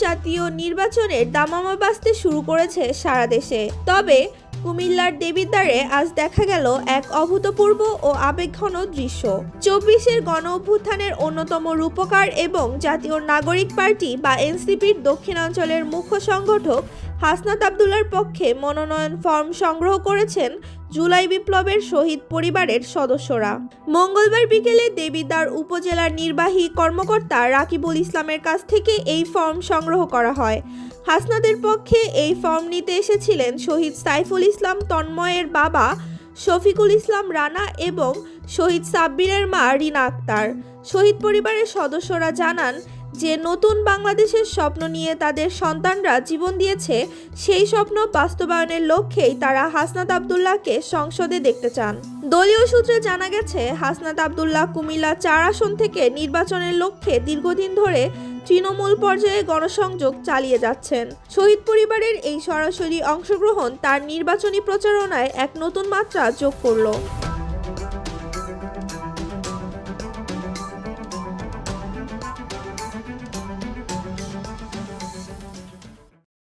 জাতীয় নির্বাচনের দামামা বাঁচতে শুরু করেছে সারা দেশে। তবে কুমিল্লার দেবিদ্বারে আজ দেখা গেল এক অভূতপূর্ব ও আবেগঘন দৃশ্য। চব্বিশের গণ অভ্যুত্থানের অন্যতম রূপকার এবং জাতীয় নাগরিক পার্টি বা এনসিপির দক্ষিণাঞ্চলের মুখ্য সংগঠক হাসনাত আবদুল্লার পক্ষে মনোনয়ন ফর্ম সংগ্রহ করেছেন জুলাই বিপ্লবের শহীদ পরিবারের সদস্যরা। মঙ্গলবার বিকেলে দেবিদ্বার উপজেলার নির্বাহী কর্মকর্তা রাকিবুল ইসলামের কাছ থেকে এই ফর্ম সংগ্রহ করা হয়। হাসনাদের পক্ষে এই ফর্ম নিতে এসেছিলেন শহীদ সাইফুল ইসলাম তন্ময়ের বাবা শফিকুল ইসলাম রানা এবং শহীদ সাব্বিরের মা রিনা আক্তার। শহীদ পরিবারের সদস্যরা জানান যে নতুন বাংলাদেশের স্বপ্ন নিয়ে তাদের সন্তানরা জীবন দিয়েছে, সেই স্বপ্ন বাস্তবায়নের লক্ষ্যেই তারা হাসনাত আবদুল্লাহকে সংসদে দেখতে চান। দলীয় সূত্রে জানা গেছে, হাসনাত আবদুল্লাহ কুমিল্লা চার আসন থেকে নির্বাচনের লক্ষ্যে দীর্ঘদিন ধরে তৃণমূল পর্যায়ে গণসংযোগ চালিয়ে যাচ্ছেন। শহীদ পরিবারের এই সরাসরি অংশগ্রহণ তার নির্বাচনী প্রচারণায় এক নতুন মাত্রা যোগ করল।